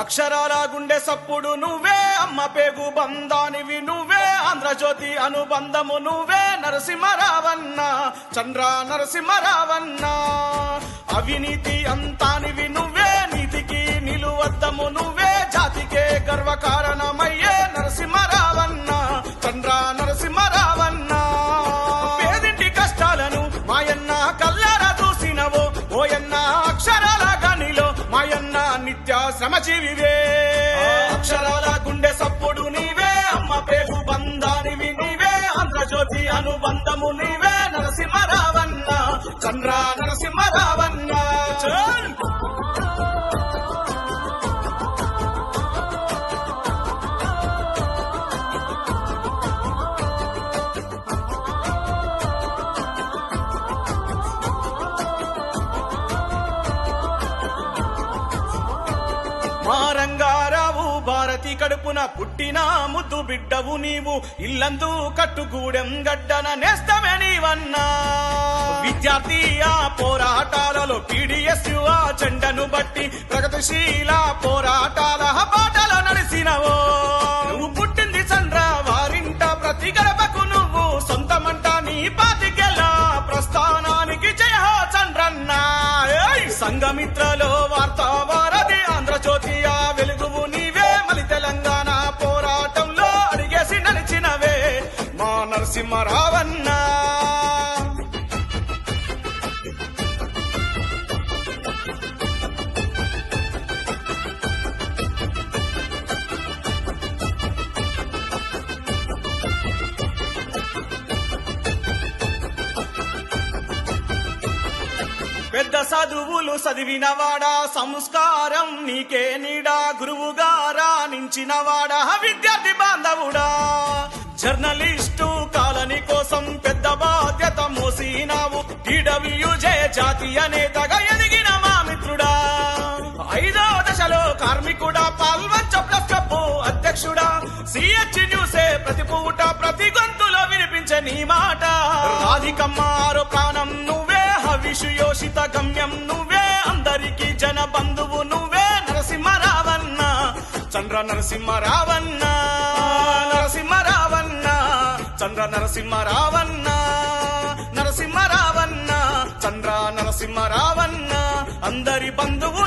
అక్షరాల గుండె సప్పుడు నువ్వే అమ్మ పేగు బంధానివి నువ్వే ఆంధ్రజ్యోతి అనుబంధము నువ్వే నరసింహరావన్న చంద్ర నరసింహరావన్న. అవినీతి అంతానివి నువ్వే శ్రమజీవివే అక్షరాల గుండె సప్పుడు నీవే అమ్మ పేరు బంధానివి నీవే ఆంధ్రజ్యోతి అనుబంధము నీవే నరసింహరావన్న చంద్ర నరసింహరావన్న. మా రంగారావు భారతి కడుపున పుట్టిన ముద్దు బిడ్డవు నీవు. ఇల్లందు కట్టుగూడెం గడ్డన నేస్తమే నీవన్నా. విద్యార్థి ఆ పోరాటాలలో పీడిఎస్ ఆ చెండను బట్టి ప్రగతిశీల పోరాటాల బాటలో నడిసినవో. నువ్వు పుట్టింది చంద్ర వారింట ప్రతి గడపకు నువ్వు సొంతమంట నీ పాతికెళ్ళ ప్రస్థానానికి జయ హో చంద్రన్న. ఏయ్! సంఘమిత్రలో వార్తా నరసింహరావన్న. పెద్ద చదువులు చదివినవాడా సంస్కారం నీకే నీడా గురువుగారా నించినవాడా విద్యార్థి బాంధవుడా. జర్నలిస్ట్ ప్రభుత్వం పెద్ద బాధ్యత మోసినావు. టీడబ్ల్యూజే జాతీయ నేతగా ఎదిగిన మా మిత్రుడా. ఐదో దశలో కార్మికుడా పాల్వంచ ప్లస్ కప్పు అధ్యక్షుడా. సిహెచ్ న్యూసే ప్రతి పూట ప్రతి గొంతులో వినిపించే నీ మాట. రాధికమ్మ ప్రాణం నువ్వే హవిషు యోషిత గమ్యం నువ్వే అందరికీ జన బంధువు నువ్వే నరసింహరావన్న చంద్ర నరసింహరావన్న నరసింహరావన్న. చంద్ర నరసింహరావన్న నరసింహరావన్న చంద్ర నరసింహరావన్న అందరి బంధువు